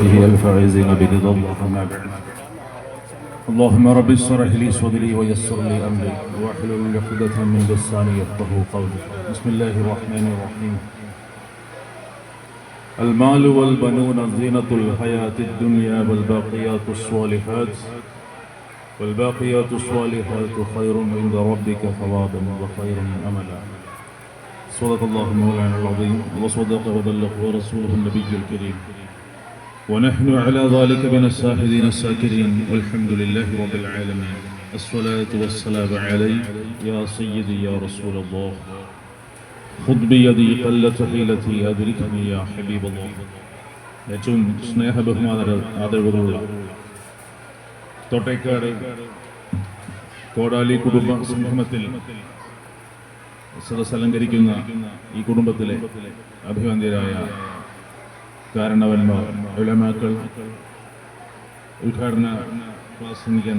الفائزين برضا الله ما بعد اللهم رب اشرح لي صدري ويسر لي أمري. واحلل عقدة من لساني يفقه قولي. بسم الله الرحمن الرحيم. المال والبنون زينة الحياة الدنيا والباقيات الصالحات. والباقيات الصالحات خير عند ربك ثوابا وخير املا. صدق الله مولانا العظيم. وصدق وبلغ ورسوله النبي الكريم. ونحن على ذلك من الشاهدين الساكرين والحمد لله رب العالمين الصلاة والسلام عليك يا سيدي يا رسول الله خذ بيدي قلت حيلتي أدركني يا حبيب الله ഏറ്റവും സ്നേഹ ബഹുമാന ആദരവുകളുള്ള തോട്ടേക്കാട് കോടാലി കുടുംബ സംഗമത്തിൽ സദസ് അലങ്കരിക്കുന്ന ഈ കുടുംബത്തിലെ അഭിവന്ദ്യരായ കാരണവന്മാർ ഉലമാക്കൾ ഉദ്ഘാടന പ്രാസംഗികൻ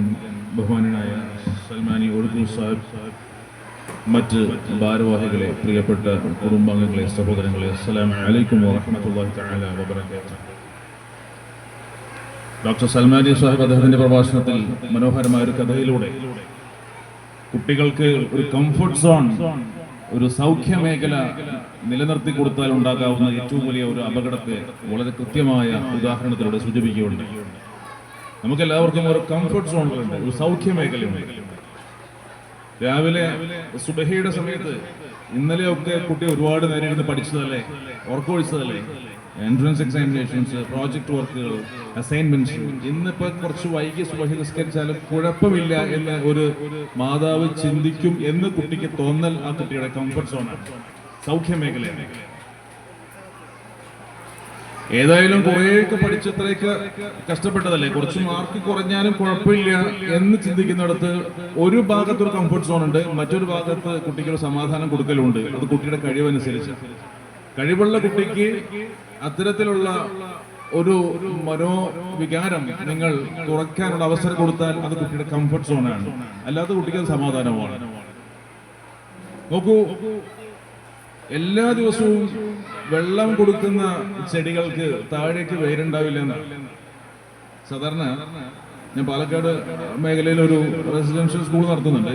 ബഹുമാനായ സൽമാനി ഒഴുക്കു സാഹിബ് മറ്റ് ഭാരവാഹികളെ പ്രിയപ്പെട്ട കുടുംബാംഗങ്ങളെ സഹോദരങ്ങളെ അസ്സലാമു അലൈക്കും തആല വബറകാതുഹു. ഡോക്ടർ സൽമാനി സാഹിബ് അദ്ദേഹത്തിന്റെ പ്രഭാഷണത്തിൽ മനോഹരമായ ഒരു കഥയിലൂടെ കുട്ടികൾക്ക് ഒരു കംഫർട്ട് സോൺ ഒരു സൗഖ്യ മേഖല നിലനിർത്തി കൊടുത്താൽ ഉണ്ടാകാവുന്ന ഏറ്റവും വലിയ ഒരു അപകടത്തെ വളരെ കൃത്യമായ ഉദാഹരണത്തിലൂടെ സൂചിപ്പിക്കുകയുണ്ട്. നമുക്ക് എല്ലാവർക്കും ഒരു കംഫർട്ട് സോണുകളുണ്ട് ഒരു സൗഖ്യ മേഖലയുണ്ട് രാവിലെ സുബഹയുടെ സമയത്ത് ഇന്നലെ ഇന്നലെയൊക്കെ കുട്ടി ഒരുപാട് നേരം ഇരുന്ന് പഠിച്ചതല്ലേ? ഉറക്കമൊഴിച്ചതല്ലേ? എൻട്രൻസ് എക്സാമിനേഷൻസ് പ്രോജക്റ്റ് വർക്കുകൾ അസൈൻമെന്റ്സ് ഇന്നിപ്പോ കുറച്ച് വൈകി സുബഹി നിസ്കരിച്ചാലും കുഴപ്പമില്ല എന്ന് ഒരു മാതാവ് ചിന്തിക്കും എന്ന് കുട്ടിക്ക് തോന്നൽ ആ കുട്ടിയുടെ കംഫർട്ട് സോണാണ് സൗഖ്യ മേഖലയാണ്. ഏതായാലും കുറേയൊക്കെ പഠിച്ചത്രയൊക്കെ കഷ്ടപ്പെട്ടതല്ലേ? കുറച്ച് മാർക്ക് കുറഞ്ഞാലും കുഴപ്പമില്ല എന്ന് ചിന്തിക്കുന്നിടത്ത് ഒരു ഭാഗത്ത് ഒരു കംഫർട്ട് സോൺ ഉണ്ട് മറ്റൊരു ഭാഗത്ത് കുട്ടിക്കൊരു സമാധാനം കൊടുക്കലുണ്ട്. അത് കുട്ടിയുടെ കഴിവനുസരിച്ച്. കഴിവുള്ള കുട്ടിക്ക് അത്തരത്തിലുള്ള ഒരു മനോവികാരം നിങ്ങൾ തുറക്കാനുള്ള അവസരം കൊടുത്താൽ അത് കുട്ടിയുടെ കംഫർട്ട് സോണാണ് അല്ലാത്ത കുട്ടിക്ക് അത് സമാധാനമാണ്. നോക്കൂ എല്ലാ ദിവസവും വെള്ളം കൊടുക്കുന്ന ചെടികൾക്ക് താഴേക്ക് വേരുണ്ടാവില്ല എന്നാണ് സാധാരണ ഞാൻ പാലക്കാട് മേഖലയിൽ ഒരു റെസിഡൻഷ്യൽ സ്കൂൾ നടത്തുന്നുണ്ട്.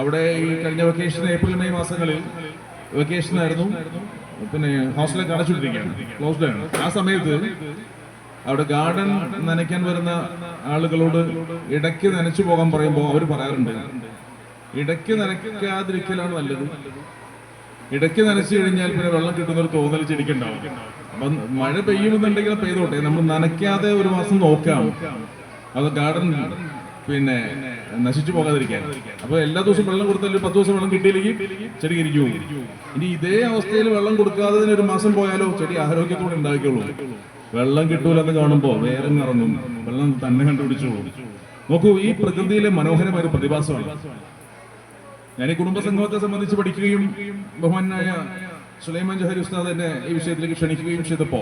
അവിടെ ഈ കഴിഞ്ഞ വെക്കേഷൻ ഏപ്രിൽ മെയ് മാസങ്ങളിൽ വെക്കേഷൻ ആയിരുന്നു. പിന്നെ ഹോസ്റ്റലൊക്കെ അടച്ചിട്ടിരിക്കുകയാണ് ക്ലോസ്ഡ് ആണ്. ആ സമയത്ത് അവിടെ ഗാർഡൻ നനയ്ക്കാൻ വരുന്ന ആളുകളോട് ഇടയ്ക്ക് നനച്ചു പോകാൻ പറയുമ്പോൾ അവർ പറയാറുണ്ട് ഇടയ്ക്ക് നനയ്ക്കാതിരിക്കലാണ് നല്ലത്. ഇടയ്ക്ക് നനച്ചു കഴിഞ്ഞാൽ പിന്നെ വെള്ളം കിട്ടുന്ന ഒരു തോന്നൽ ചെടിക്കുണ്ടാവും. അപ്പൊ മഴ പെയ്യുമെന്നുണ്ടെങ്കിൽ പെയ്തോട്ടെ. നമ്മൾ നനയ്ക്കാതെ ഒരു മാസം നോക്കാം. അത് ഗാർഡൻ പിന്നെ നശിച്ചു പോകാതിരിക്കാൻ. അപ്പൊ എല്ലാ ദിവസവും വെള്ളം കൊടുത്താൽ പത്ത് ദിവസം വെള്ളം കിട്ടിയില്ലെങ്കിൽ ചെടി ഇരിക്കും ഇനി ഇതേ അവസ്ഥയിൽ വെള്ളം കൊടുക്കാതെ തന്നെ ഒരു മാസം പോയാലോ ചെടി ആരോഗ്യത്തോടെ ഉണ്ടാക്കിയുള്ളൂ വെള്ളം കിട്ടൂലെന്ന് കാണുമ്പോൾ വേറെ ഇറങ്ങും. വെള്ളം തന്നെ കണ്ടുപിടിച്ചോളൂ നോക്കൂ ഈ പ്രകൃതിയിലെ മനോഹരമായ ഒരു പ്രതിഭാസമാണ്. ഞാൻ ഈ കുടുംബ സംഗമത്തെ സംബന്ധിച്ച് പഠിക്കുകയും ബഹുമാനായ സുലൈമാൻ ജഹരി ഉസ്താദ് എന്നെ ഈ വിഷയത്തിലേക്ക് ക്ഷണിക്കുകയും ചെയ്തപ്പോ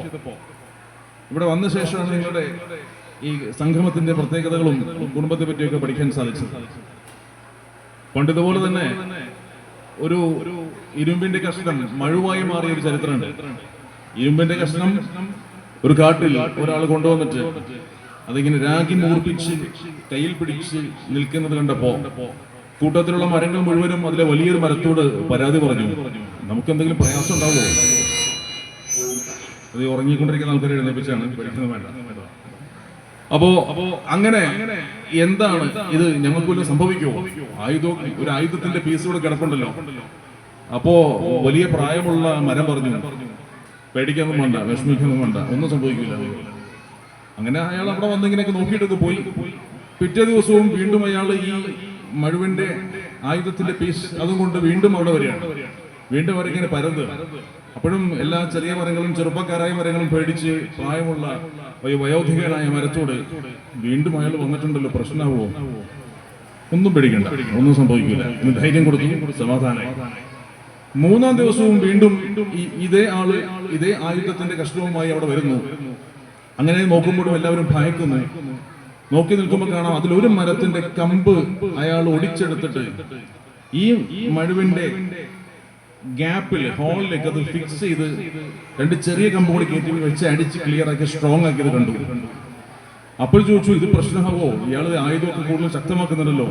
ഇവിടെ വന്ന ശേഷമാണ് നിങ്ങളുടെ ഈ സംഗമത്തിന്റെ പ്രത്യേകതകളും കുടുംബത്തെ പറ്റിയൊക്കെ പഠിക്കാൻ സാധിച്ചു. സാധിച്ചത് പണ്ടിതുപോലെ തന്നെ ഒരു ഇരുമ്പിന്റെ കഷ്ണം മഴുവായി മാറിയ ഒരു ചരിത്രമുണ്ട്. ഇരുമ്പിന്റെ കഷ്ണം ഒരു കാട്ടിൽ ഒരാൾ കൊണ്ടുവന്നിട്ട് അതിങ്ങനെ രാഗി മൂർപ്പിച്ച് കയ്യിൽ പിടിച്ച് നിൽക്കുന്നത് കണ്ടപ്പോ കൂട്ടത്തിലുള്ള മരങ്ങൾ മുഴുവനും അതിലെ വലിയൊരു മരത്തോട് പരാതി പറഞ്ഞു. നമുക്ക് എന്തെങ്കിലും പ്രയാസം ഉണ്ടാവുമോ? അത് ഉറങ്ങിക്കൊണ്ടിരിക്കുന്ന ആൾക്കാരെ എഴുന്നേപ്പിച്ചാണ് പഠിക്കുന്നത് വേണ്ട. അപ്പോ അപ്പോ അങ്ങനെ എന്താണ് ഇത് ഞങ്ങൾക്ക് വല്ല സംഭവിക്കുമോ ആയുധം ഒരു ആയുധത്തിന്റെ പീസ് കൂടെ കിടപ്പുണ്ടല്ലോ. അപ്പോ വലിയ പ്രായമുള്ള മരം പറഞ്ഞു. പേടിക്കൊന്നും വേണ്ട വിഷമിക്കൊന്നും വേണ്ട ഒന്നും സംഭവിക്കില്ല അങ്ങനെ അയാൾ അവിടെ വന്നിങ്ങനെയൊക്കെ നോക്കിയിട്ടൊക്കെ പോയി. പിറ്റേ ദിവസവും വീണ്ടും അയാൾ ഈ മഴുവിന്റെ ആയുധത്തിന്റെ പീസ് അതും കൊണ്ട് വീണ്ടും അവിടെ വരികയാണ്. വീണ്ടും അവരിങ്ങനെ പരത് അപ്പോഴും എല്ലാ ചെറിയ മരങ്ങളും ചെറുപ്പക്കാരായ മരങ്ങളും പേടിച്ച് പ്രായമുള്ള ഒരു വയോധികനായ മരത്തോട് വീണ്ടും അയാൾ വന്നിട്ടുണ്ടല്ലോ പ്രശ്നമാവോ? ഒന്നും പേടിക്കണ്ട ഒന്നും സംഭവിക്കില്ല എന്ന് ധൈര്യം കൊടുത്തു സമാധാനമായി മൂന്നാം ദിവസവും വീണ്ടും ഇതേ ആൾ ഇതേ ആയുധത്തിന്റെ കഷ്ണവുമായി അവിടെ വരുന്നു. അങ്ങനെ നോക്കുമ്പോഴും എല്ലാവരും ഭയക്കുന്നു. നോക്കി നിൽക്കുമ്പോൾ കാണാം അതിലൊരു മരത്തിന്റെ കമ്പ് അയാൾ ഒടിച്ചെടുത്തിട്ട് ഈ മഴുവിന്റെ ഗ്യാപ്പിൽ ഹോളിലേക്ക് അത് ഫിക്സ് ചെയ്ത് രണ്ട് ചെറിയ കമ്പ് കൂടി കയറ്റി വെച്ച് അടിച്ച് ക്ലിയർ ആക്കി സ്ട്രോങ് ആക്കിയത് കണ്ടു. അപ്പോൾ ചോദിച്ചു ഇത് പ്രശ്നമാവോ? ഇയാൾ ആയുധമൊക്കെ കൂടുതൽ ശക്തമാക്കുന്നുണ്ടല്ലോ.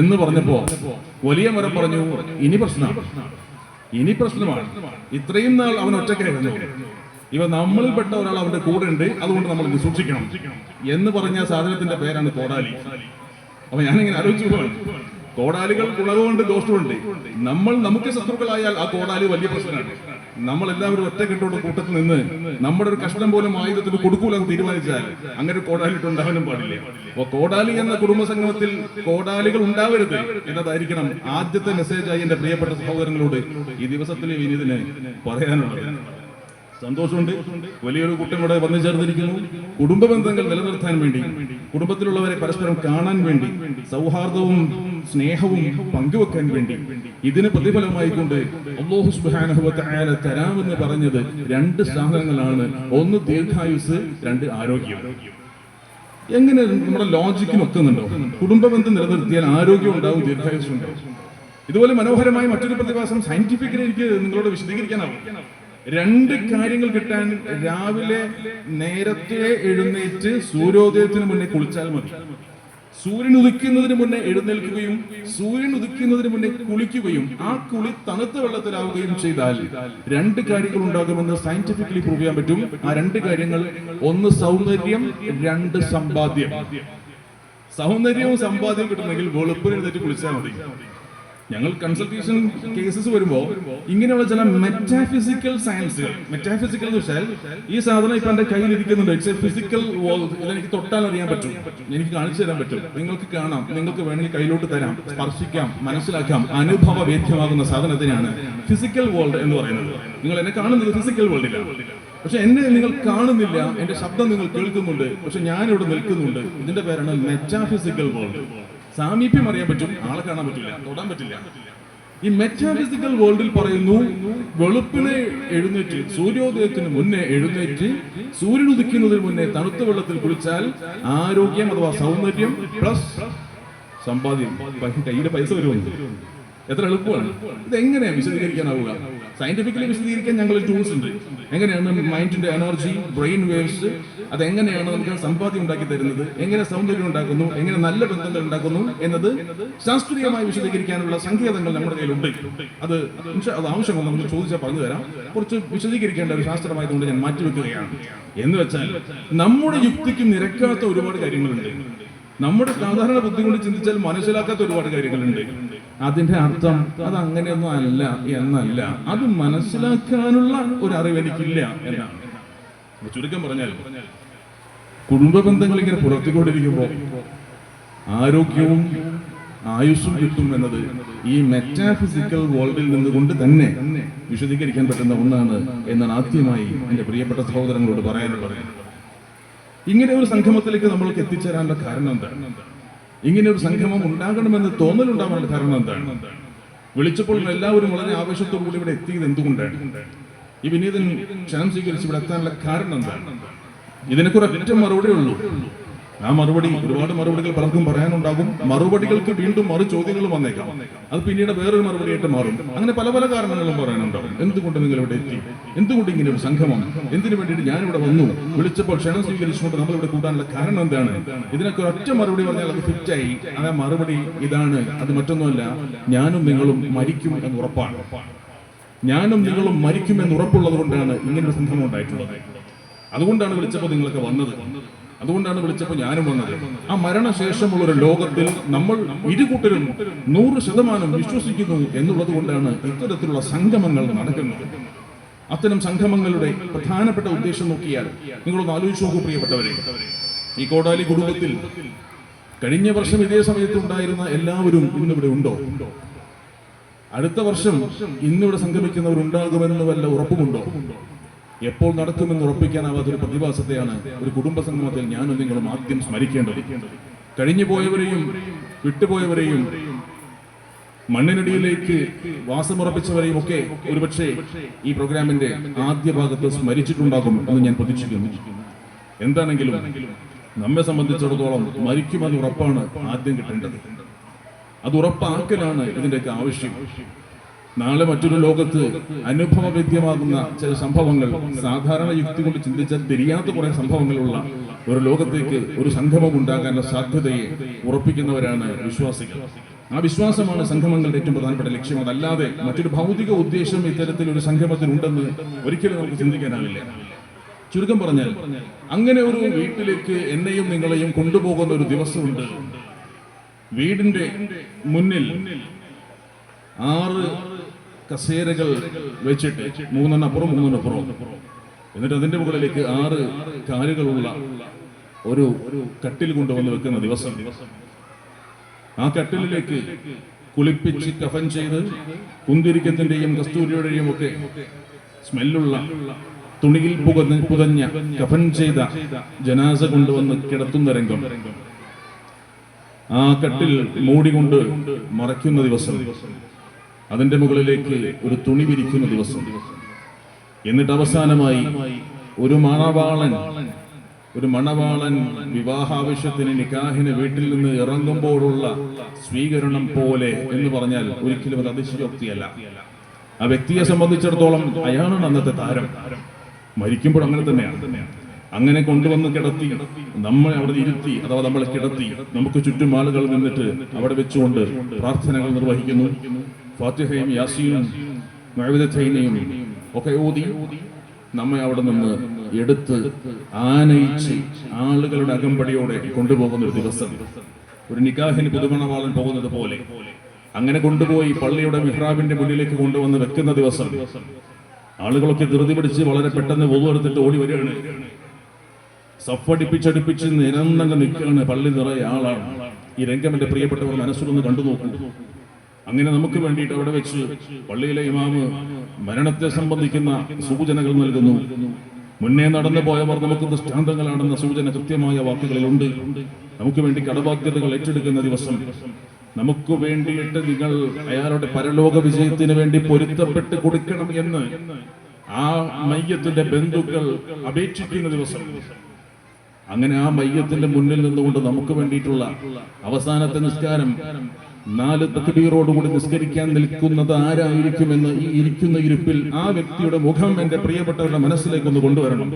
എന്ന് പറഞ്ഞപ്പോ വലിയ മരം പറഞ്ഞു ഇനി പ്രശ്നം. ഇനി പ്രശ്നമാണ്. ഇത്രയും നാൾ അവൻ ഒറ്റയ്ക്കായിരുന്നു ഇവ നമ്മളിൽപ്പെട്ട ഒരാൾ അവന്റെ കൂടെ ഉണ്ട് അതുകൊണ്ട് നമ്മൾ ഇത് സൂക്ഷിക്കണം. എന്ന് പറഞ്ഞ സാധനത്തിന്റെ പേരാണ് കോടാലി. അപ്പൊ ഞാനിങ്ങനെ ആലോചിച്ചു പോവാണ്. കോടാലികൾ കുളവുകൊണ്ട് ദോഷമുണ്ട് നമ്മൾ നമുക്ക് ശത്രുക്കളായാൽ ആ കോടാലി വലിയ പ്രശ്നമാണ്. നമ്മൾ എല്ലാവരും ഒറ്റക്കെട്ടോട് കൂട്ടത്തിൽ നിന്ന് നമ്മുടെ ഒരു കഷ്ടം പോലും ആയുധത്തിന് കൊടുക്കൂലെന്ന് തീരുമാനിച്ചാൽ അങ്ങനെ ഒരു കോടാലി ഉണ്ടാവാനും പാടില്ല. അപ്പൊ കോടാലി എന്ന കുടുംബ സംഗമത്തിൽ കോടാലികൾ ഉണ്ടാവരുത് എന്നതായിരിക്കണം ആദ്യത്തെ മെസ്സേജായി എന്റെ പ്രിയപ്പെട്ട സഹോദരങ്ങളോട് ഈ ദിവസത്തിലെ വിനീതിന് പറയാനുള്ളത്. സന്തോഷമുണ്ട്. വലിയൊരു കൂട്ടം ഇവിടെ വന്നു ചേർന്നിരിക്കുന്നു. കുടുംബ ബന്ധങ്ങൾ നിലനിർത്താൻ വേണ്ടി കുടുംബത്തിലുള്ളവരെ പരസ്പരം കാണാൻ വേണ്ടി സൗഹാർദ്ദവും സ്നേഹവും പങ്കുവെക്കാൻ വേണ്ടി ഇതിന് പ്രതിഫലമായി കൊണ്ട് തആല തരാമെന്ന് പറഞ്ഞത് രണ്ട് സാധനങ്ങളാണ്. ഒന്ന് ദീർഘായുസ് രണ്ട് ആരോഗ്യം. എങ്ങനെ നമ്മുടെ ലോജിക്കിന് ഒക്കുന്നുണ്ടോ? കുടുംബ ബന്ധം നിലനിർത്തിയാൽ ആരോഗ്യം ഉണ്ടാവും ദീർഘായുസ് ഉണ്ടാവും. ഇതുപോലെ മനോഹരമായ മറ്റൊരു പ്രതിഭാസം സയന്റിഫിക്കലി എനിക്ക് നിങ്ങളോട് വിശദീകരിക്കാനാവും. രണ്ട് കാര്യങ്ങൾ കിട്ടാൻ രാവിലെ നേരത്തെ എഴുന്നേറ്റ് സൂര്യോദയത്തിന് മുന്നേ കുളിച്ചാൽ മതി. സൂര്യൻ ഉദിക്കുന്നതിന് മുന്നേ എഴുന്നേൽക്കുകയും സൂര്യൻ ഉദിക്കുന്നതിന് മുന്നേ കുളിക്കുകയും ആ കുളി തണുത്ത വെള്ളത്തിലാവുകയും ചെയ്താൽ രണ്ട് കാര്യങ്ങൾ ഉണ്ടാകുമെന്ന് സയന്റിഫിക്കലി പ്രൂവ് ചെയ്യാൻ പറ്റും. ആ രണ്ട് കാര്യങ്ങൾ ഒന്ന് സൗന്ദര്യം രണ്ട് സമ്പാദ്യം. സൗന്ദര്യവും സമ്പാദ്യവും കിട്ടണമെങ്കിൽ വെളുപ്പിന് എഴുന്നേറ്റ് കുളിച്ചാൽ മതി. ഞങ്ങൾ കൺസൾട്ടേഷൻ കേസസ് വരുമ്പോൾ ഇങ്ങനെയുള്ള ചില മെറ്റാഫിസിക്കൽ സയൻസുകൾ മെറ്റാഫിസിക്കൽ എന്ന് വെച്ചാൽ ഈ സാധനം ഇപ്പൊ എന്റെ കയ്യിൽ ഇരിക്കുന്നുണ്ട്. ഇറ്റ്സ് എ ഫിസിക്കൽ ഇതെനിക്ക് തൊട്ടാൽ അറിയാൻ പറ്റും. എനിക്ക് കാണിച്ചു തരാൻ പറ്റും. നിങ്ങൾക്ക് കാണാം. നിങ്ങൾക്ക് വേണമെങ്കിൽ കയ്യിലോട്ട് തരാം. സ്പർശിക്കാം. മനസ്സിലാക്കാം. അനുഭവ വേദ്യമാകുന്ന സാധനത്തിനാണ് ഫിസിക്കൽ വേൾഡ് എന്ന് പറയുന്നത്. നിങ്ങൾ എന്നെ കാണുന്നത് ഫിസിക്കൽ വേൾഡിലാണ് പക്ഷെ എന്നെ നിങ്ങൾ കാണുന്നില്ല. എന്റെ ശബ്ദം നിങ്ങൾ കേൾക്കുന്നുണ്ട്. പക്ഷെ ഞാൻ ഇവിടെ നിൽക്കുന്നുണ്ട്. ഇതിന്റെ പേരാണ് മെറ്റാഫിസിക്കൽ വേൾഡ് സാമീപ്യം അറിയാൻ പറ്റും. ആളെ കാണാൻ പറ്റില്ല. തൊടാൻ പറ്റില്ല. ഈ മെറ്റാഫിസിക്കൽ വേൾഡിൽ പറയുന്നു വെളുപ്പിനെ എഴുന്നേറ്റ് സൂര്യോദയത്തിന് മുന്നേ എഴുന്നേറ്റ് സൂര്യൻ ഉദിക്കുന്നതിന് മുന്നേ തണുത്ത വെള്ളത്തിൽ കുളിച്ചാൽ ആരോഗ്യം അഥവാ സൗന്ദര്യം പ്ലസ് സമ്പാദ്യം. കയ്യിലെ പൈസ വരുമെന്ന്. എത്ര എളുപ്പമാണ്. ഇത് എങ്ങനെയാണ് വിശദീകരിക്കാനാവുക? സയന്റിഫിക്കലി വിശദീകരിക്കാൻ ഞങ്ങൾ ടൂൾസ് ഉണ്ട്. എങ്ങനെയാണ് മൈൻഡിന്റെ എനർജി ബ്രെയിൻ വേവ്സ് അത് എങ്ങനെയാണ് നമുക്ക് സമ്പാദ്യം ഉണ്ടാക്കി തരുന്നത് എങ്ങനെ സൗന്ദര്യം ഉണ്ടാക്കുന്നു എങ്ങനെ നല്ല ബന്ധങ്ങൾ ഉണ്ടാക്കുന്നു എന്നത് ശാസ്ത്രീയമായി വിശദീകരിക്കാനുള്ള സങ്കേതങ്ങൾ നമ്മുടെ കയ്യിലുണ്ട്. അത് അത് ആവശ്യമാണ് നമുക്ക് ചോദിച്ചാൽ പറഞ്ഞു തരാം. കുറച്ച് വിശദീകരിക്കേണ്ട ഒരു ശാസ്ത്രമായതുകൊണ്ട് ഞാൻ മാറ്റിവെക്കുകയാണ് എന്ന് വെച്ചാൽ നമ്മുടെ യുക്തിക്ക് നിരക്കാത്ത ഒരുപാട് കാര്യങ്ങളുണ്ട്. നമ്മുടെ സാധാരണ ബുദ്ധി കൊണ്ട് ചിന്തിച്ചാൽ മനസ്സിലാക്കാത്ത ഒരുപാട് കാര്യങ്ങളുണ്ട്. അതിന്റെ അർത്ഥം അത് അങ്ങനെയൊന്നും അല്ല എന്നല്ല. അത് മനസ്സിലാക്കാനുള്ള ഒരു അറിവ് എനിക്കില്ല എന്നാണ് ചുരുക്കം പറഞ്ഞാൽ കുടുംബ ബന്ധങ്ങൾ ഇങ്ങനെ പുലർത്തിക്കൊണ്ടിരിക്കുമ്പോൾ ആരോഗ്യവും ആയുസ്സും കിട്ടും എന്നത് ഈ മെറ്റാഫിസിക്കൽ വേൾഡിൽ നിന്നുകൊണ്ട് തന്നെ വിശദീകരിക്കാൻ പറ്റുന്ന ഒന്നാണ് എന്നാണ് ആദ്യമായി എന്റെ പ്രിയപ്പെട്ട സഹോദരങ്ങളോട് പറയാനുള്ളത്. ഇങ്ങനെ ഒരു സംഗമത്തിലേക്ക് നമ്മൾക്ക് എത്തിച്ചേരാനുള്ള കാരണം എന്താണ്? ഇങ്ങനെ ഒരു സംഗമം ഉണ്ടാകണമെന്ന് തോന്നലുണ്ടാവാനുള്ള കാരണം എന്താണ്? വിളിച്ചപ്പോൾ എല്ലാവരും വളരെ ആവേശത്തോടു കൂടി ഇവിടെ എത്തിയത് എന്തുകൊണ്ടാണ്? ഈ വിനീതൻ ക്ഷണം സ്വീകരിച്ച് ഇവിടെ എത്താനുള്ള കാരണം എന്താണ്? ഇതിനെക്കുറിച്ച് ഒരൊറ്റ മറുപടി ഉള്ളൂ. ആ മറുപടി ഒരുപാട് മറുപടികൾ പലർക്കും പറയാനുണ്ടാകും. മറുപടികൾക്ക് വീണ്ടും മറു ചോദ്യങ്ങൾ വന്നേക്കാം. അത് പിന്നീട് വേറൊരു മറുപടിയായിട്ട് മാറും. അങ്ങനെ പല പല കാരണങ്ങളും പറയാനുണ്ടാകും. എന്തുകൊണ്ട് നിങ്ങൾ ഇവിടെ എത്തി? എന്തുകൊണ്ട് ഇങ്ങനെ ഒരു സംഘമാണ് എന്തിനു വേണ്ടിയിട്ട് ഞാൻ ഇവിടെ വന്നു? വിളിച്ചപ്പോൾ ക്ഷണം സ്വീകരിച്ചുകൊണ്ട് നമ്മൾ ഇവിടെ കൂട്ടാനുള്ള കാരണം എന്താണ്? ഇതിനൊക്കെ ഒറ്റ മറുപടി പറഞ്ഞാൽ അത് ഫിറ്റായി ആ മറുപടി ഇതാണ്. അത് മറ്റൊന്നുമല്ല ഞാനും നിങ്ങളും മരിക്കും എന്ന് ഉറപ്പാണ്. ഞാനും നിങ്ങളും മരിക്കുമെന്ന് ഉറപ്പുള്ളത് കൊണ്ടാണ് ഇങ്ങനെ ഒരു സംഗമം ഉണ്ടായിട്ടുള്ളത്. അതുകൊണ്ടാണ് വിളിച്ചപ്പോൾ നിങ്ങളൊക്കെ വന്നത്. അതുകൊണ്ടാണ് വിളിച്ചപ്പോൾ ഞാനും വന്നത്. ആ മരണശേഷമുള്ള ഒരു ലോകത്തിൽ നമ്മൾ ഇരുകൂട്ടരും നൂറ് ശതമാനം വിശ്വസിക്കുന്നു എന്നുള്ളത് കൊണ്ടാണ് ഇത്തരത്തിലുള്ള സംഗമങ്ങൾ നടക്കുന്നത്. അത്തരം സംഗമങ്ങളുടെ പ്രധാനപ്പെട്ട ഉദ്ദേശം നോക്കിയാൽ നിങ്ങളൊന്ന് ആലോചിച്ച് നോക്കൂ പ്രിയപ്പെട്ടവരെ. ഈ കോടാലി കുടുംബത്തിൽ കഴിഞ്ഞ വർഷം ഇതേ സമയത്ത് ഉണ്ടായിരുന്ന എല്ലാവരും ഇന്നിവിടെ ഉണ്ടോ? അടുത്ത വർഷം ഇന്നിവിടെ സംഗമിക്കുന്നവർ ഉണ്ടാകുമെന്ന് വല്ല ഉറപ്പുമുണ്ടോ? എപ്പോൾ നടക്കുമെന്ന് ഉറപ്പിക്കാനാവാത്ത ഒരു പ്രതിഭാസത്തെയാണ് ഒരു കുടുംബ സംഗമത്തിൽ ഞാനും നിങ്ങളും ആദ്യം സ്മരിക്കേണ്ടത്. കഴിഞ്ഞു പോയവരെയും വിട്ടുപോയവരെയും മണ്ണിനടിയിലേക്ക് വാസമുറപ്പിച്ചവരെയും ഒക്കെ ഒരുപക്ഷെ ഈ പ്രോഗ്രാമിന്റെ ആദ്യ ഭാഗത്ത് സ്മരിച്ചിട്ടുണ്ടാകും എന്ന് ഞാൻ പ്രതീക്ഷിക്കുന്നു. എന്താണെങ്കിലും നമ്മെ സംബന്ധിച്ചിടത്തോളം മരിക്കുമെന്ന് ഉറപ്പാണ് ആദ്യം കിട്ടേണ്ടത്. അത് ഉറപ്പാക്കലാണ് ഇതിന്റെയൊക്കെ ആവശ്യം. നാളെ മറ്റൊരു ലോകത്ത് അനുഭവവേദ്യമാകുന്ന ചില സംഭവങ്ങൾ സാധാരണ യുക്തി കൊണ്ട് ചിന്തിച്ചാൽ തിരിയാത്ത കുറെ സംഭവങ്ങളുള്ള ഒരു ലോകത്തേക്ക് ഒരു സംഗമം ഉണ്ടാകാനുള്ള സാധ്യതയെ ഉറപ്പിക്കുന്നവരാണ് വിശ്വാസികൾ. ആ വിശ്വാസമാണ് സംഗമങ്ങളുടെ ഏറ്റവും പ്രധാനപ്പെട്ട ലക്ഷ്യം. അതല്ലാതെ മറ്റൊരു ഭൗതിക ഉദ്ദേശം ഇത്തരത്തിൽ ഒരു സംഗമത്തിനുണ്ടെന്ന് ഒരിക്കലും നമുക്ക് ചിന്തിക്കാനാവില്ല. ചുരുക്കം പറഞ്ഞാൽ അങ്ങനെ ഒരു വീട്ടിലേക്ക് എന്നെയും നിങ്ങളെയും കൊണ്ടുപോകുന്ന ഒരു ദിവസമുണ്ട്. വീടിന്റെ മുന്നിൽ ആറ് കസേരകൾ വെച്ചിട്ട് മൂന്നെണ്ണപ്പുറം മൂന്നെണ്ണപ്പുറം എന്നിട്ട് അതിന്റെ മുകളിലേക്ക് ആറ് കാലുകളുള്ള ഒരു കട്ടിൽ കൊണ്ടുവന്ന് വെക്കുന്ന ദിവസം. ആ കട്ടിലേക്ക് കുളിപ്പിച്ച് കഫൻ ചെയ്ത് കുന്തിരിക്കത്തിന്റെയും കസ്തൂരിയുടെയും ഒക്കെ സ്മെല്ലുള്ള തുണിയിൽ പുകഞ്ഞ് പുതഞ്ഞ കഫൻ ചെയ്ത ജനാസ കൊണ്ടുവന്ന് കിടത്തുന്ന രംഗം. ആ കട്ടിൽ മൂടികൊണ്ട് മറയ്ക്കുന്ന ദിവസം. അതിന്റെ മുകളിലേക്ക് ഒരു തുണി വിരിക്കുന്ന ദിവസം. എന്നിട്ട് അവസാനമായി ഒരു മണവാളൻ ഒരു മണവാളൻ വിവാഹാവശ്യത്തിന് നിക്കാഹിന് വീട്ടിൽ നിന്ന് ഇറങ്ങുമ്പോഴുള്ള സ്വീകരണം പോലെ എന്ന് പറഞ്ഞാൽ ഒരിക്കലും അത് അതിശയോക്തിയല്ല. ആ വ്യക്തിയെ സംബന്ധിച്ചിടത്തോളം അയാളാണ് അന്നത്തെ താരം. മരിക്കുമ്പോൾ അങ്ങനെ തന്നെയാണ്. അങ്ങനെ കൊണ്ടുവന്ന് കിടത്തി നമ്മളെ അവിടെ ഇരുത്തി അഥവാ നമ്മളെ കിടത്തി നമുക്ക് ചുറ്റും ആളുകൾ നിന്നിട്ട് അവിടെ വെച്ചുകൊണ്ട് പ്രാർത്ഥനകൾ നിർവഹിക്കുന്നു. ഫാത്തിഹയും യാസീനും മഴവിദൈനയും ഒക്കെ ഓതി നമ്മെ അവിടെ നിന്ന് എടുത്ത് ആനയിച്ച് ആളുകളുടെ അകമ്പടിയോടെ കൊണ്ടുപോകുന്ന ഒരു ദിവസം. ഒരു നിക്കാഹിന് പുതുമണവാളൻ പോകുന്നത് പോലെ. അങ്ങനെ കൊണ്ടുപോയി പള്ളിയുടെ മിഹ്റാബിന്റെ മുന്നിലേക്ക് കൊണ്ടുവന്ന് വെക്കുന്ന ദിവസം. ആളുകളൊക്കെ ധൃതി പിടിച്ച് വളരെ പെട്ടെന്ന് എടുത്തിട്ട് ഓടി വരികയാണ്. സഫടിപ്പിച്ചടിപ്പിച്ച് നിരന്നങ്ങ് നിൽക്കുകയാണ് പള്ളി നിറയെ ആളാണ്. ഈ രംഗം എന്റെ പ്രിയപ്പെട്ടവർ മനസ്സിലൊന്ന് കണ്ടു നോക്കൂ. അങ്ങനെ നമുക്ക് വേണ്ടിയിട്ട് അവിടെ വെച്ച് പള്ളിയിലെ ഇമാമ് മരണത്തെ സംബന്ധിക്കുന്ന സൂചനകൾ നൽകുന്നു. മുന്നേ നടന്നു പോയവർ നമുക്ക് ദൃഷ്ടാന്തങ്ങളാണെന്ന സൂചന കൃത്യമായ വാക്കുകളിലുണ്ട്. നമുക്ക് വേണ്ടി കടബാധ്യതകൾ ഏറ്റെടുക്കുന്ന ദിവസം നമുക്ക് വേണ്ടിയിട്ട് നിങ്ങൾ അയാളുടെ പരലോക വിജയത്തിന് വേണ്ടി പൊരുത്തപ്പെട്ട് കൊടുക്കണം എന്ന് ആ മയ്യത്തിന്റെ ബന്ധുക്കൾ അപേക്ഷിക്കുന്ന ദിവസം. അങ്ങനെ ആ മയ്യത്തിന്റെ മുന്നിൽ നിന്നുകൊണ്ട് നമുക്ക് വേണ്ടിയിട്ടുള്ള അവസാനത്തെ നിസ്കാരം നാല് തക്ബീറോടുകൂടി നിസ്കരിക്കാൻ നിൽക്കുന്നത് ആരായിരിക്കുമെന്ന് ഈ ഇരിക്കുന്ന ഇരുപ്പിൽ ആ വ്യക്തിയുടെ മുഖം എന്റെ പ്രിയപ്പെട്ടവരുടെ മനസ്സിലേക്ക് ഒന്ന് കൊണ്ടുവരണം.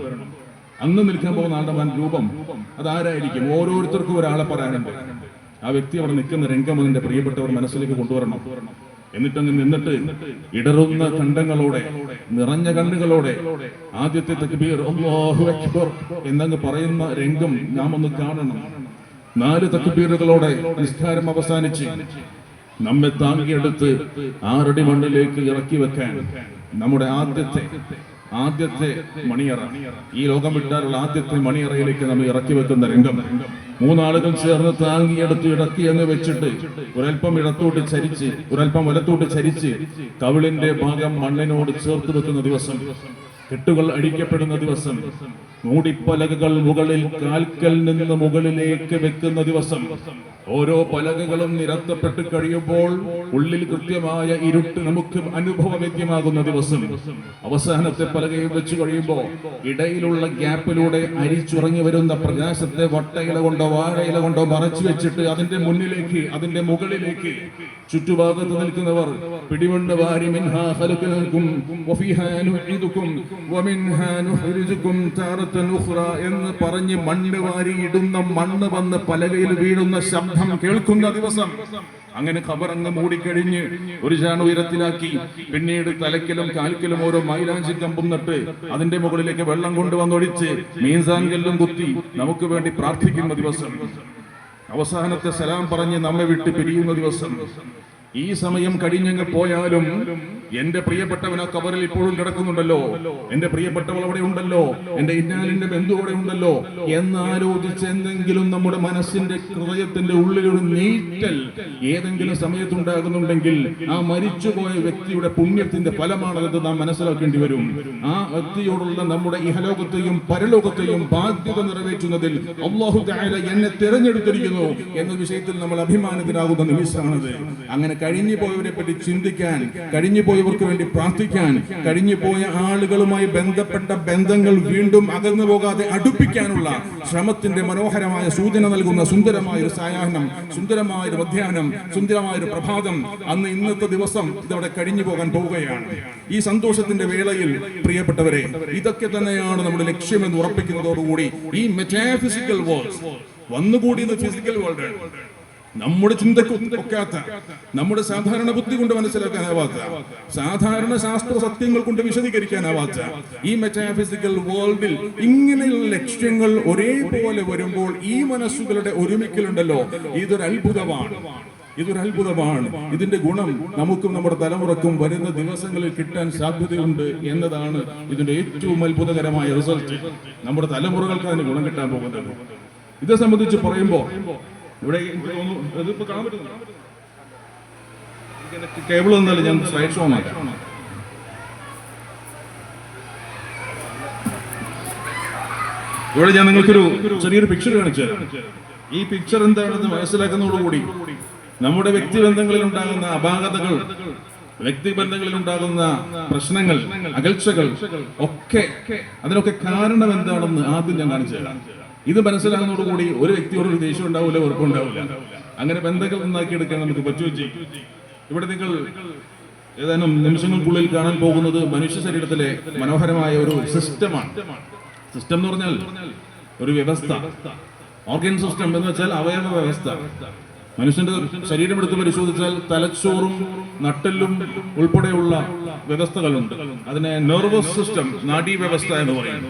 അന്ന് നിൽക്കാൻ പോകുന്ന ആളുടെ രൂപം അതാരായിരിക്കും? ഓരോരുത്തർക്കും ഒരാളെ പറയാനുണ്ട്. ആ വ്യക്തി അവിടെ നിൽക്കുന്ന രംഗം അതിന്റെ പ്രിയപ്പെട്ടവർ മനസ്സിലേക്ക് കൊണ്ടുവരണം. എന്നിട്ട് എന്നിട്ടങ്ങ് നിന്നിട്ട് ഇടറുന്ന കണ്ടങ്ങളോടെ നിറഞ്ഞ കണ്ണുകളോടെ ആദ്യത്തെ തക്ബീർ അക്ബർ എന്നങ്ങ് പറയുന്ന രംഗം നാം ഒന്ന് കാണണം. നാല് തക്ബീറുകളോടെ നിസ്കാരം അവസാനിച്ച് നമ്മെ താങ്ങിയെടുത്ത് ആറടി മണ്ണിലേക്ക് ഇറക്കി വെക്കാൻ നമ്മുടെ ആദ്യത്തെ ആദ്യത്തെ മണിയറ ഈ ലോകം വിട്ടാലുള്ള ആദ്യത്തെ മണിയറയിലേക്ക് നമ്മൾ ഇറക്കി വെക്കുന്ന രംഗം. മൂന്നാളുകൾ ചേർന്ന് താങ്ങിയെടുത്ത് ഇടക്കി എന്ന് വെച്ചിട്ട് ഒരൽപ്പം ഇടത്തോട്ട് ചരിച്ച് ഒരൽപ്പം വലത്തോട്ട് ചരിച്ച് കവിളിന്റെ ഭാഗം മണ്ണിനോട് ചേർത്ത് വെക്കുന്ന ദിവസം കെട്ടുകൾ അടിക്കപ്പെടുന്ന ദിവസം മൂടിപ്പലകകൾ മുകളിൽ കാൽക്കൽ നിന്ന് മുകളിലേക്ക് വെക്കുന്ന ദിവസം ഓരോ പലകകളും നിരത്തപ്പെട്ട് കഴിയുമ്പോൾ ഉള്ളിൽ കൃത്യമായ ഇരുട്ട് നമുക്ക് അനുഭവവേദ്യമാകുന്ന ദിവസം. അവസാനത്തെ പലകയും വെച്ച് കഴിയുമ്പോൾ ഇടയിലുള്ള ഗ്യാപ്പിലൂടെ അരിച്ചുറങ്ങി വരുന്ന പ്രകാശത്തെ വട്ടയില കൊണ്ടോ വാഴയില കൊണ്ടോ മറച്ചു വെച്ചിട്ട് അതിന്റെ മുന്നിലേക്ക് അതിന്റെ മുകളിലേക്ക് ചുറ്റുഭാഗത്ത് നിൽക്കുന്നവർ പിടിവണ്ട് വാരി മിൻഹാ ഖലഖനാകും എന്ന് പറഞ്ഞ് മണ്ണ് വാരി ഇടുന്ന മണ്ണ് വന്ന് പലകയിൽ വീഴുന്ന ശബ്ദം കേൾക്കുന്ന ദിവസം അങ്ങനെ ഖബറങ്ങ് മൂടിക്കഴിഞ്ഞ് ഒരു ചാണ് ഉയരത്തിലാക്കി. പിന്നീട് തലക്കിലും കാൽക്കിലും ഓരോ മൈലാഞ്ചി കമ്പും നട്ട് അതിന്റെ മുകളിലേക്ക് വെള്ളം കൊണ്ടുവന്നൊഴിച്ച് മീൻസാൻ കുത്തി നമുക്ക് വേണ്ടി പ്രാർത്ഥിക്കുന്ന ദിവസം. അവസാനത്തെ സലാം പറഞ്ഞ് നമ്മെ വിട്ട് പിരിയുന്ന ദിവസം. ഈ സമയം കഴിഞ്ഞങ്ങ് പോയാലും എന്റെ പ്രിയപ്പെട്ടവൻ ആ കബറിൽ ഇപ്പോഴും കിടക്കുന്നുണ്ടല്ലോ. എന്റെ പ്രിയപ്പെട്ടവൾ അവിടെ ഉണ്ടല്ലോ. എന്റെ ഇന്നാലിന്റെ ബന്ധു അവിടെ ഉണ്ടല്ലോ. എന്നാലോചിച്ച് എന്തെങ്കിലും നമ്മുടെ മനസ്സിന്റെ ഹൃദയത്തിന്റെ ഉള്ളിലൊരു നീറ്റൽ ഏതെങ്കിലും സമയത്തുണ്ടാകുന്നുണ്ടെങ്കിൽ ആ മരിച്ചുപോയ വ്യക്തിയുടെ പുണ്യത്തിന്റെ ഫലമാണെന്ന് നാം മനസ്സിലാക്കേണ്ടി വരും. ആ വ്യക്തിയോടുള്ള നമ്മുടെ ഇഹലോകത്തെയും പരലോകത്തെയും ബാധ്യത നിറവേറ്റുന്നതിൽ അള്ളാഹു എന്നെ തിരഞ്ഞെടുത്തിരിക്കുന്നു എന്ന വിഷയത്തിൽ നമ്മൾ അഭിമാനത്തിനാകുന്ന നിമിഷമാണത്. അങ്ങനെ കഴിഞ്ഞു പോയവരെ പറ്റി ചിന്തിക്കാൻ കഴിഞ്ഞു പോയവർക്ക് വേണ്ടി പ്രാർത്ഥിക്കാൻ കഴിഞ്ഞു പോയ ആളുകളുമായി ബന്ധപ്പെട്ട ബന്ധങ്ങൾ വീണ്ടും അകന്നു പോകാതെ അടുപ്പിക്കാനുള്ള ശ്രമത്തിന്റെ മനോഹരമായ സൂചന നൽകുന്ന സുന്ദരമായ ഒരു സായാഹ്നം സുന്ദരമായ ഒരു മധ്യാഹ്നം സുന്ദരമായ ഒരു പ്രഭാതം അന്ന് ഇന്നത്തെ ദിവസം ഇതവിടെ കഴിഞ്ഞു പോകാൻ പോവുകയാണ്. ഈ സന്തോഷത്തിന്റെ വേളയിൽ പ്രിയപ്പെട്ടവരെ ഇതൊക്കെ തന്നെയാണ് നമ്മുടെ ലക്ഷ്യമെന്ന് ഉറപ്പിക്കുന്നതോടുകൂടി ഈ മെറ്റാഫിസിക്കൽ വേൾഡ് വന്നുകൂടിയത് ഫിസിക്കൽ വേൾഡ് നമ്മുടെ ചിന്തക്ക് ഒക്കാത്ത നമ്മുടെ സാധാരണ ബുദ്ധി കൊണ്ട് മനസ്സിലാക്കാനാവാത്ത സാധാരണ ശാസ്ത്ര സത്യങ്ങൾ കൊണ്ട് വിശദീകരിക്കാനാവാത്ത ഈ മെറ്റാഫിസിക്കൽ വേൾഡിൽ ഇങ്ങനെയുള്ള ലക്ഷ്യങ്ങൾ ഒരേപോലെ വരുമ്പോൾ ഈ മനസ്സുകളുടെ ഒരുമിക്കലുണ്ടല്ലോ. ഇതൊരു അത്ഭുതമാണ്. ഇതൊരു അത്ഭുതമാണ്. ഇതിന്റെ ഗുണം നമുക്കും നമ്മുടെ തലമുറക്കും വരുന്ന ദിവസങ്ങളിൽ കിട്ടാൻ സാധ്യതയുണ്ട് എന്നതാണ് ഇതിന്റെ ഏറ്റവും അത്ഭുതകരമായ റിസൾട്ട് നമ്മുടെ തലമുറകൾക്ക് അതിന് ഗുണം കിട്ടാൻ പോകുന്നത്. ഇതെ സംബന്ധിച്ച് പറയുമ്പോൾ ഇവിടെ ഇതിപ്പോ കാണാൻ പറ്റുന്നു കേബിൾ വന്നാലും ഞാൻ സ്ലൈഡ് ഷോ മാറ്റാം ഇവിടെ ഞാൻ നിങ്ങൾക്കൊരു ചെറിയൊരു പിക്ചർ കാണിച്ചു ഈ പിക്ചർ എന്താണെന്ന് മനസ്സിലാക്കുന്നതോടുകൂടി നമ്മുടെ വ്യക്തിബന്ധങ്ങളിൽ ഉണ്ടാകുന്ന അപാകതകൾ വ്യക്തിബന്ധങ്ങളിൽ ഉണ്ടാകുന്ന പ്രശ്നങ്ങൾ അകൽച്ചകൾ ഒക്കെ അതിനൊക്കെ കാരണം എന്താണെന്ന് ആദ്യം ഞാൻ കാണിച്ചു തരാം. ഇത് മനസ്സിലാകുന്നതോടുകൂടി ഒരു വ്യക്തിയോട് ഒരു ദേഷ്യം ഉണ്ടാവില്ല ഉറപ്പുണ്ടാവില്ല അങ്ങനെ ബന്ധങ്ങൾ ഉണ്ടാക്കിയെടുക്കാൻ നമുക്ക് പറ്റുകയും ചെയ്യും ഇവിടെ നിങ്ങൾ ഏതാനും നിമിഷങ്ങൾക്കുള്ളിൽ കാണാൻ പോകുന്നത് മനുഷ്യ ശരീരത്തിലെ മനോഹരമായ ഒരു സിസ്റ്റമാണ്. സിസ്റ്റം എന്ന് പറഞ്ഞാൽ ഒരു വ്യവസ്ഥ. ഓർഗൻ സിസ്റ്റം എന്ന് വെച്ചാൽ അവയവ വ്യവസ്ഥ. മനുഷ്യന്റെ ശരീരം എടുത്ത് പരിശോധിച്ചാൽ തലച്ചോറും നട്ടെല്ലും ഉൾപ്പെടെയുള്ള വ്യവസ്ഥകളുണ്ട്. അതിനെ നെർവസ് സിസ്റ്റം നാഡീ വ്യവസ്ഥ എന്ന് പറയും